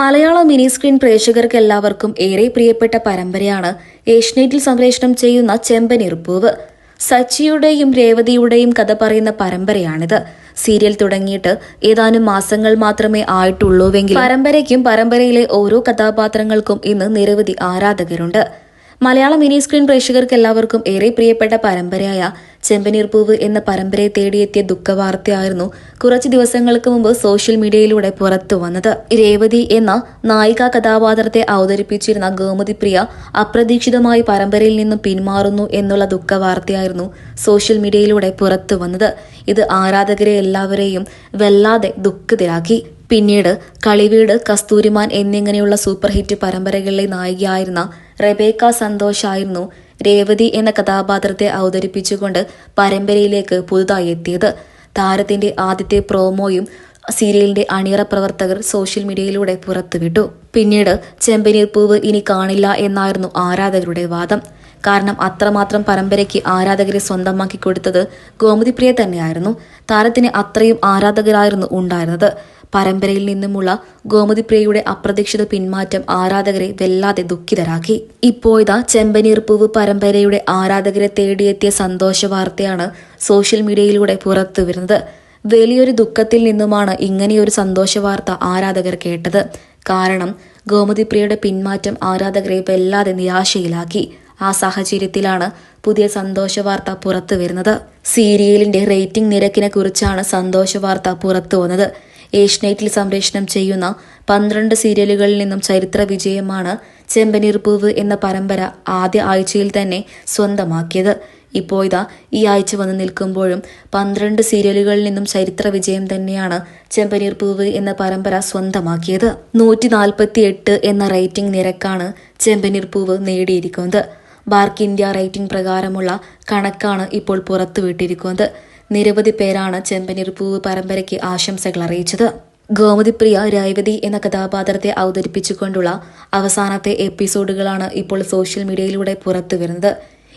മലയാള mini screen പ്രേക്ഷകർക്ക് എല്ലാവർക്കും ഏറെ പ്രിയപ്പെട്ട പരമ്പരയാണ് ഏഷ്യനെറ്റിൽ സംപ്രേഷണം ചെയ്യുന്ന ചെമ്പനിർപ്പൂവ് സച്ചിയുടെയും രേവതിയുടെയും കഥ പറയുന്ന പരമ്പരയാണിത്. സീരിയൽ തുടങ്ങിയിട്ട് ഏതാനും മാസങ്ങൾ മാത്രമേ ആയിട്ടുള്ളൂവെങ്കിൽ പരമ്പരയ്ക്കും പരമ്പരയിലെ ഓരോ കഥാപാത്രങ്ങൾക്കും ഇന്ന് നിരവധി ആരാധകരുണ്ട്. മലയാള മിനി സ്ക്രീൻ പ്രേക്ഷകർക്ക് എല്ലാവർക്കും ഏറെ പ്രിയപ്പെട്ട പരമ്പരയായ ചെമ്പനീർപ്പൂവ് എന്ന പരമ്പരയെ തേടിയെത്തിയ ദുഃഖവാർത്തയായിരുന്നു കുറച്ച് ദിവസങ്ങൾക്ക് മുമ്പ് സോഷ്യൽ മീഡിയയിലൂടെ പുറത്തു വന്നത്. രേവതി എന്ന നായിക കഥാപാത്രത്തെ അവതരിപ്പിച്ചിരുന്ന ഗോമതി പ്രിയ അപ്രതീക്ഷിതമായി പരമ്പരയിൽ നിന്നും പിന്മാറുന്നു എന്നുള്ള ദുഃഖവാർത്തയായിരുന്നു സോഷ്യൽ മീഡിയയിലൂടെ പുറത്തു വന്നത്. ഇത് ആരാധകരെ എല്ലാവരെയും വല്ലാതെ ദുഃഖിതരാക്കി. പിന്നീട് കളിവീട് കസ്തൂരിമാൻ എന്നിങ്ങനെയുള്ള സൂപ്പർ ഹിറ്റ് പരമ്പരകളിലെ നായികയായിരുന്ന റെബേക്ക സന്തോഷായിരുന്നു രേവതി എന്ന കഥാപാത്രത്തെ അവതരിപ്പിച്ചുകൊണ്ട് പരമ്പരയിലേക്ക് പുതുതായി എത്തിയത്. താരത്തിന്റെ ആദ്യത്തെ പ്രോമോയും സീരിയലിന്റെ അണിയറ പ്രവർത്തകർ സോഷ്യൽ മീഡിയയിലൂടെ പുറത്തുവിട്ടു. പിന്നീട് ചെമ്പനീർ പൂവ് ഇനി കാണില്ല എന്നായിരുന്നു ആരാധകരുടെ വാദം. കാരണം അത്രമാത്രം പരമ്പരയ്ക്ക് ആരാധകരെ സ്വന്തമാക്കി കൊടുത്തത് ഗോമതിപ്രിയ തന്നെയായിരുന്നു. താരത്തിന് അത്രയും ആരാധകരായിരുന്നു ഉണ്ടായിരുന്നത്. പരമ്പരയിൽ നിന്നുമുള്ള ഗോമതിപ്രിയയുടെ അപ്രതീക്ഷിത പിന്മാറ്റം ആരാധകരെ വല്ലാതെ ദുഃഖിതരാക്കി. ഇപ്പോഴിതാ ചെമ്പനീർ പൂവ് പരമ്പരയുടെ ആരാധകരെ തേടിയെത്തിയ സന്തോഷ വാർത്തയാണ് സോഷ്യൽ മീഡിയയിലൂടെ പുറത്തു വരുന്നത് വലിയൊരു ദുഃഖത്തിൽ നിന്നുമാണ് ഇങ്ങനെയൊരു സന്തോഷ വാർത്ത ആരാധകർ കേട്ടത്. കാരണം ഗോമതിപ്രിയയുടെ പിന്മാറ്റം ആരാധകരെ വല്ലാതെ നിരാശയിലാക്കി. ആ സാഹചര്യത്തിലാണ് പുതിയ സന്തോഷ വാർത്ത പുറത്തു വരുന്നത്. സീരിയലിന്റെ റേറ്റിംഗ് നിരക്കിനെ കുറിച്ചാണ് സന്തോഷ വാർത്ത പുറത്തു വന്നത്. ഏഷ്യനെറ്റിൽ സംപ്രേഷണം ചെയ്യുന്ന പന്ത്രണ്ട് സീരിയലുകളിൽ നിന്നും ചരിത്ര വിജയമാണ് ചെമ്പനീർ പൂവ് എന്ന പരമ്പര ആദ്യ ആഴ്ചയിൽ തന്നെ സ്വന്തമാക്കിയത്. ഇപ്പോ ഇതാ ഈ ആഴ്ച വന്നു നിൽക്കുമ്പോഴും പന്ത്രണ്ട് സീരിയലുകളിൽ നിന്നും ചരിത്ര വിജയം തന്നെയാണ് ചെമ്പനീർ പൂവ് എന്ന പരമ്പര സ്വന്തമാക്കിയത്. നൂറ്റി നാൽപ്പത്തി എട്ട് എന്ന റേറ്റിംഗ് നിരക്കാണ് ചെമ്പനീർ പൂവ് നേടിയിരിക്കുന്നത്. ബാർക്ക് ഇന്ത്യ റേറ്റിംഗ് പ്രകാരമുള്ള കണക്കാണ് ഇപ്പോൾ പുറത്തുവിട്ടിരിക്കുന്നത്. നിരവധി പേരാണ് ചെമ്പനീർ പൂവ് പരമ്പരയ്ക്ക് ആശംസകൾ അറിയിച്ചത്. ഗോമതിപ്രിയ രായവതി എന്ന കഥാപാത്രത്തെ അവതരിപ്പിച്ചുകൊണ്ടുള്ള അവസാനത്തെ എപ്പിസോഡുകളാണ് ഇപ്പോൾ സോഷ്യൽ മീഡിയയിലൂടെ പുറത്തു വരുന്നത്.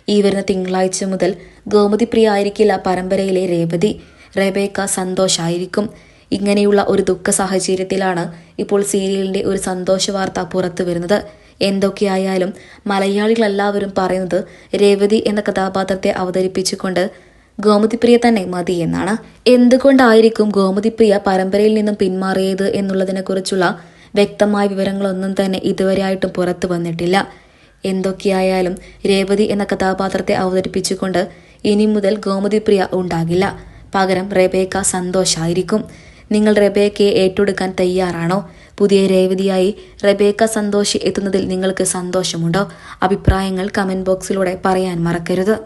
ഈ വരുന്ന തിങ്കളാഴ്ച മുതൽ ഗോമതിപ്രിയ ആയിരിക്കില്ല പരമ്പരയിലെ രേവതി. റെബേക്ക സന്തോഷായിരിക്കും ഇങ്ങനെയുള്ള ഒരു ദുഃഖ സാഹചര്യത്തിലാണ് ഇപ്പോൾ സീരിയലിന്റെ ഒരു സന്തോഷ വാർത്ത പുറത്തു വരുന്നത്. എന്തൊക്കെയായാലും മലയാളികളെല്ലാവരും പറയുന്നത് രേവതി എന്ന കഥാപാത്രത്തെ അവതരിപ്പിച്ചുകൊണ്ട് ഗോമതിപ്രിയ തന്നെ മതി എന്നാണ്. എന്തുകൊണ്ടായിരിക്കും ഗോമതിപ്രിയ പരമ്പരയിൽ നിന്നും പിന്മാറിയത് എന്നുള്ളതിനെക്കുറിച്ചുള്ള വ്യക്തമായ വിവരങ്ങളൊന്നും തന്നെ ഇതുവരെയായിട്ടും പുറത്തു വന്നിട്ടില്ല. എന്തൊക്കെയായാലും രേവതി എന്ന കഥാപാത്രത്തെ അവതരിപ്പിച്ചുകൊണ്ട് ഇനി മുതൽ ഗോമതിപ്രിയ ഉണ്ടാകില്ല. പകരം റെബേക്ക സന്തോഷായിരിക്കും. നിങ്ങൾ റെബേക്കയെ ഏറ്റെടുക്കാൻ തയ്യാറാണോ? പുതിയ രേവതിയായി റെബേക്ക സന്തോഷ് എത്തുന്നതിൽ നിങ്ങൾക്ക് സന്തോഷമുണ്ടോ? അഭിപ്രായങ്ങൾ കമന്റ് ബോക്സിലൂടെ പറയാൻ മറക്കരുത്.